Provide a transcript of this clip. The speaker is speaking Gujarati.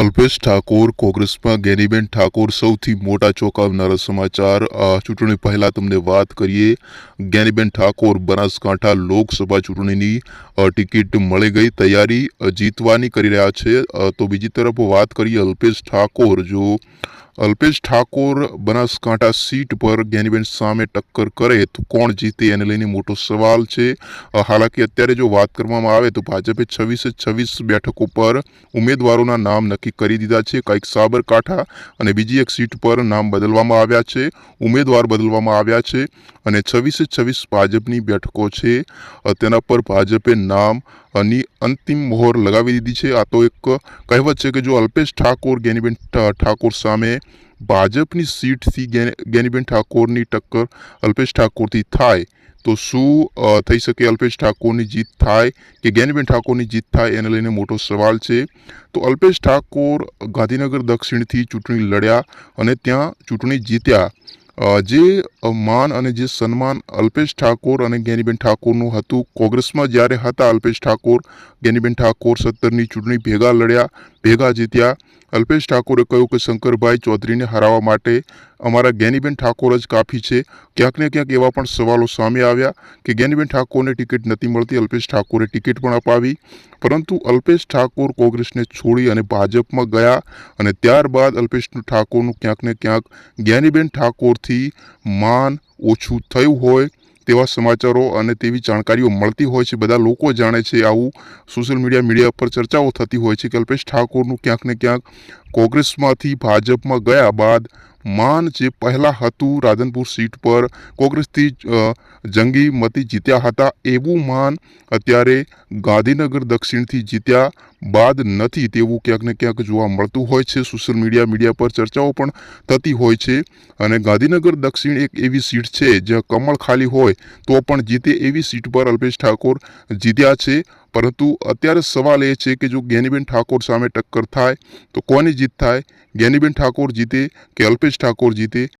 અલ્પેશ ઠાકોર, કોંગ્રેસમાં ગેનીબેન ઠાકોર સૌથી મોટા ચોંકાવનારા સમાચાર. ચૂંટણી પહેલા તમને વાત કરીએ. ગેનીબેન ઠાકોર, બનાસકાંઠા લોકસભા ચૂંટણીની ટિકિટ મળી ગઈ, તૈયારી જીતવાની કરી રહ્યા છે. તો બીજી તરફ વાત કરીએ અલ્પેશ ઠાકોર. જો અલ્પેશ ઠાકોર બનાસકાંઠા સીટ પર જ્ઞાનીબેન સામે ટક્કર કરે તો કોણ જીતે એને લઈને મોટો સવાલ છે. હાલાકી અત્યારે જો વાત કરવામાં આવે તો ભાજપે છવ્વીસે છવ્વીસ બેઠકો પર ઉમેદવારોના નામ નક્કી કરી દીધા છે. કંઈક સાબરકાંઠા અને બીજી એક સીટ પર નામ બદલવામાં આવ્યા છે. ઉમેદવાર બદલવામાં આવ્યા છે અને છવ્વીસે છવ્વીસ ભાજપની બેઠકો છે. તેના પર ભાજપે નામની અંતિમ મોહર લગાવી દીધી છે. આ તો એક કહેવત છે કે જો અલ્પેશ ઠાકોર, જ્ઞાનીબેન ઠાકોર સામે ભાજપની સીટથી જ્ઞાન- જ્ઞાનીબેન ઠાકોરની ટક્કર અલ્પેશ ઠાકોરથી થાય, તો શું થઈ શકે અલ્પેશ ઠાકોરની જીત થાય કે જ્ઞાનીબેન ઠાકોરની જીત થાય એને લઈને મોટો સવાલ છે? તો અલ્પેશ ઠાકોર ગાંધીનગર દક્ષિણથી ચૂંટણી લડ્યા અને ત્યાં ચૂંટણી જીત્યા. જે માન અને જે સન્માન અલ્પેશ ઠાકોર અને જ્ઞાનીબેન ઠાકોરનું હતું, કોંગ્રેસમાં જ્યારે હતા અલ્પેશ ઠાકોર જ્ઞાનીબેન ઠાકોર સત્તરની ચૂંટણી ભેગા લડ્યા ભેગા જીત્યા. અલ્પેશ ઠાકોરે કહ્યું કે શંકરભાઈ ચૌધરીને હરાવવા માટે અમારા જ્ઞાનીબેન ઠાકોર જ કાફી છે. ક્યાંક ને ક્યાંક એવા પણ સવાલો સામે આવ્યા કે જ્ઞાનીબેન ઠાકોરને ટિકિટ નથી મળતી. અલ્પેશ ઠાકોરે ટિકિટ પણ અપાવી. પરંતુ અલ્પેશ ઠાકોર કોંગ્રેસને છોડી અને ભાજપમાં ગયા અને ત્યારબાદ અલ્પેશ ઠાકોરનું ક્યાંક ને ક્યાંક જ્ઞાનીબેન ઠાકોરથી માન ઓછું થયું હોય તેવા સમાચારો અને તેવી જાણકારીઓ મળતી હોય છે. બધા લોકો જાણે છે આવું સોશિયલ મીડિયા મીડિયા પર ચર્ચાઓ થતી હોય છે. કલ્પેશ ઠાકોરનું ક્યાંક ને ક્યાંક કોંગ્રેસમાંથી ભાજપમાં ગયા બાદ માન જે પહેલાં હતું રાધનપુર સીટ પર, કોંગ્રેસથી જંગી મતી જીત્યા હતા એવું માન અત્યારે ગાંધીનગર દક્ષિણથી જીત્યા બાદ નથી તેવું ક્યાંક ને ક્યાંક જોવા મળતું હોય છે. સોશિયલ મીડિયા મીડિયા પર ચર્ચાઓ પણ થતી હોય છે અને ગાંધીનગર દક્ષિણ એક એવી સીટ છે જ્યાં કમળ ખાલી હોય તો પણ જીતે એવી સીટ પર અલ્પેશ ઠાકોર જીત્યા છે. પરંતુ અત્યારે સવાલ એ છે કે જો જ્ઞાનીબેન ઠાકોર સામે ટક્કર થાય, તો કોની જીત થાય? જ્ઞાનીબેન ઠાકોર જીતે કે અલ્પેશ ઠાકોર જીતે?